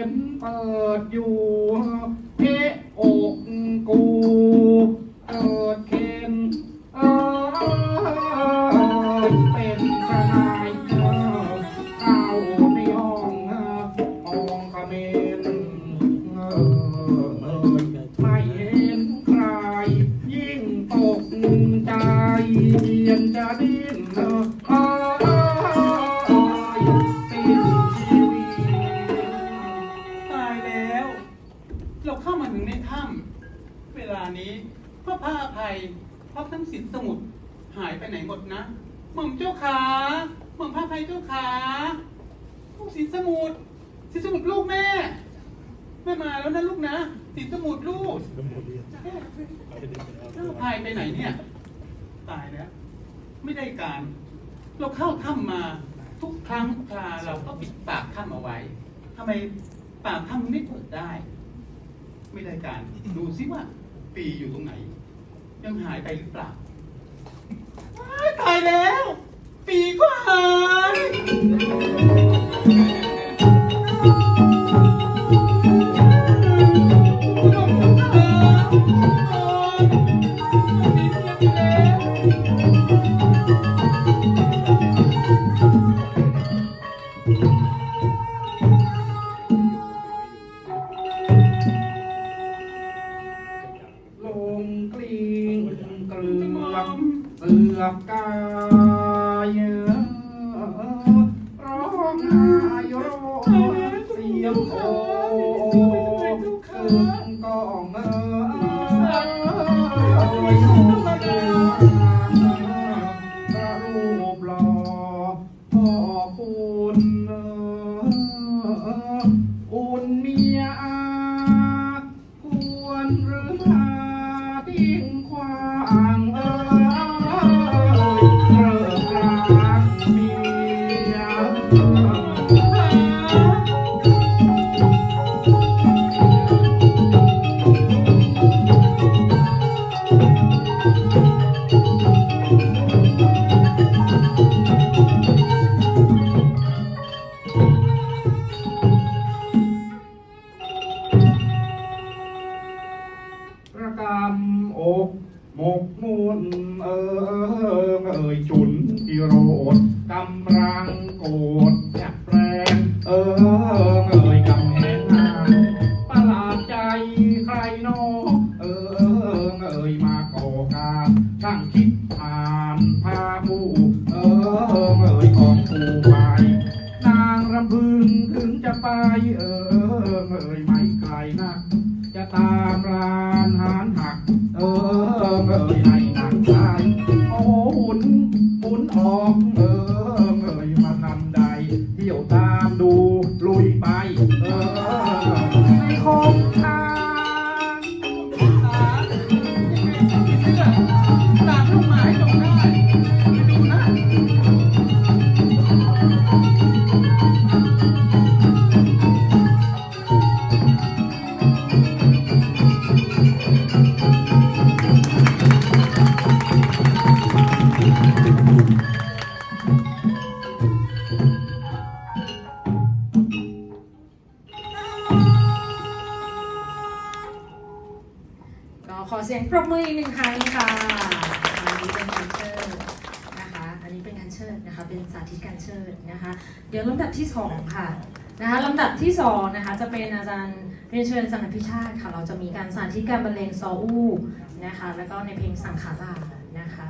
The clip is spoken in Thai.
เห็นเปิดอยู่เพะอกกู พระทั้งสินสมุทรหายไปไหนหมดนะหม่อมเจ้าขาหม่อมพระภัยเจ้าขาลูกสินสมุทรสินสมุทรลูกแม่แม่มาแล้วนะลูกนะสินสมุทรลูกเจ้าพายไปไหนเนี่ย ตายแล้ว ไม่ได้การ เราเข้าถ้ำมาทุกครั้งทุกคราเราก็ปิดปากถ้ำเอาไว้ทำไมปากถ้ำไม่เปิดได้ ไม่ได้การ ดูซิว่า ปีอยู่ตรงไหน ยังหายไปหรือเปล่าว้ายตายแล้ว ปีก็หาย เสือกกายร้องไห้ร้องเสียงโอตึงกองเอยพระรูปหล่อพ่อคุณอุ่นเมียอา เอ่ยจุนกิโรดกำลังโกรธแยบแรงเออเอ่ยกำแหงงานประหลาดใจใครโนเออเอ่ยมาก่อการช่างคิดผ่านพาผู้เออเอ่ยของผู้ไปนางรำพึงถึงจะไปเออ ขอเสียงปรบมืออีกหนึ่งครั้งค่ะ อันนี้เป็นการเชิดนะคะ อันนี้เป็นการเชิดนะคะ เป็นสาธิตการเชิดนะคะ เดี๋ยวลำดับที่สองค่ะนะคะลำดับที่สองนะคะจะเป็นอาจารย์เรียนเชิญอาจารย์พิชาติค่ะ เราจะมีการสาธิตการบรรเลงซออู้นะคะ แล้วก็ในเพลงสังขารานะคะ